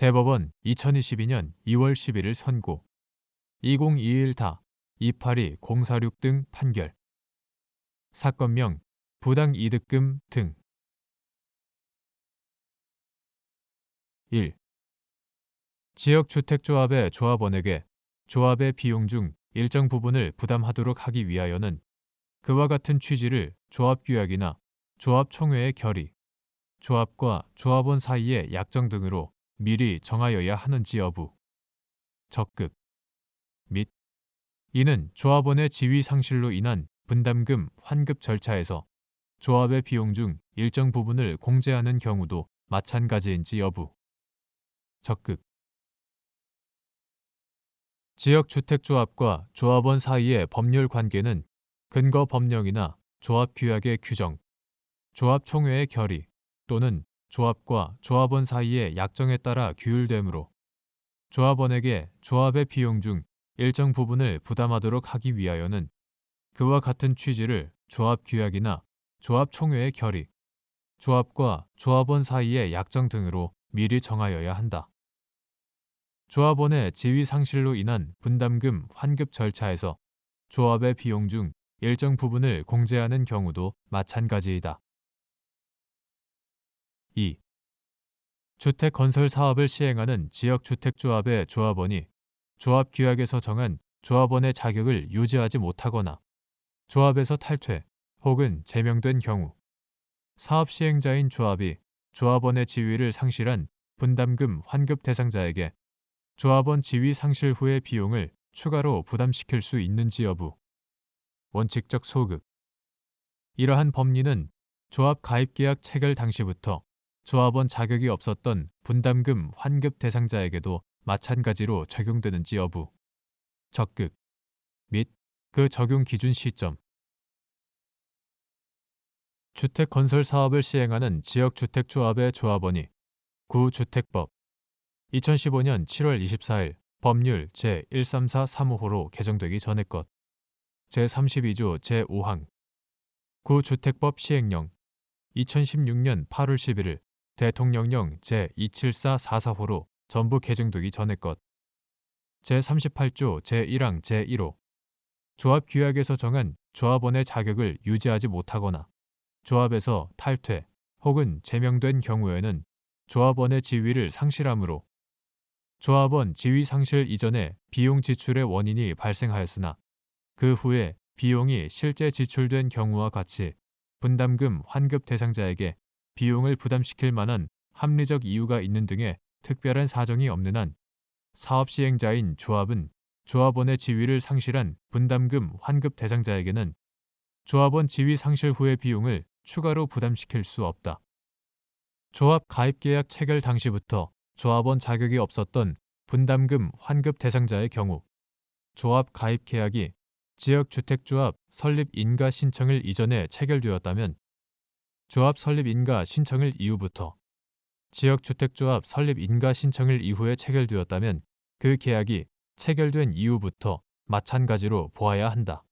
대법원 2022년 2월 11일 선고. 2021다 282-046 등 판결. 사건명 부당 이득금 등. 1. 지역주택조합의 조합원에게 조합의 비용 중 일정 부분을 부담하도록 하기 위하여는 그와 같은 취지를 조합규약이나 조합총회의 결의, 조합과 조합원 사이의 약정 등으로 미리 정하여야 하는지 여부, 적극, 및 이는 조합원의 지위 상실로 인한 분담금 환급 절차에서 조합의 비용 중 일정 부분을 공제하는 경우도 마찬가지인지 여부, 적극. 지역주택조합과 조합원 사이의 법률 관계는 근거 법령이나 조합 규약의 규정, 조합총회의 결의 또는 조합과 조합원 사이의 약정에 따라 규율되므로 조합원에게 조합의 비용 중 일정 부분을 부담하도록 하기 위하여는 그와 같은 취지를 조합 규약이나 조합 총회의 결의, 조합과 조합원 사이의 약정 등으로 미리 정하여야 한다. 조합원의 지위 상실로 인한 분담금 환급 절차에서 조합의 비용 중 일정 부분을 공제하는 경우도 마찬가지이다. 2. 주택 건설 사업을 시행하는 지역 주택조합의 조합원이 조합 규약에서 정한 조합원의 자격을 유지하지 못하거나 조합에서 탈퇴 혹은 제명된 경우 사업 시행자인 조합이 조합원의 지위를 상실한 분담금 환급 대상자에게 조합원 지위 상실 후의 비용을 추가로 부담시킬 수 있는지 여부. 원칙적 소급. 이러한 법리는 조합 가입 계약 체결 당시부터 조합원 자격이 없었던 분담금 환급 대상자에게도 마찬가지로 적용되는지 여부. 적극. 및 그 적용 기준 시점. 주택 건설 사업을 시행하는 지역 주택 조합의 조합원이 구주택법 2015년 7월 24일 법률 제1343호로 개정되기 전의 것 제32조 제5항 구주택법 시행령 2016년 8월 11일 대통령령 제27444호로 전부 개정되기 전의 것. 제38조 제1항 제1호. 조합규약에서 정한 조합원의 자격을 유지하지 못하거나 조합에서 탈퇴 혹은 제명된 경우에는 조합원의 지위를 상실하므로 조합원 지위 상실 이전에 비용 지출의 원인이 발생하였으나 그 후에 비용이 실제 지출된 경우와 같이 분담금 환급 대상자에게 비용을 부담시킬 만한 합리적 이유가 있는 등의 특별한 사정이 없는 한 사업 시행자인 조합은 조합원의 지위를 상실한 분담금 환급 대상자에게는 조합원 지위 상실 후의 비용을 추가로 부담시킬 수 없다. 조합 가입 계약 체결 당시부터 조합원 자격이 없었던 분담금 환급 대상자의 경우 조합 가입 계약이 지역 주택조합 설립 인가 신청을 이전에 체결되었다면 조합 설립 인가 신청을 이후부터 지역 주택조합 설립 인가 신청을 이후에 체결되었다면 그 계약이 체결된 이후부터 마찬가지로 보아야 한다.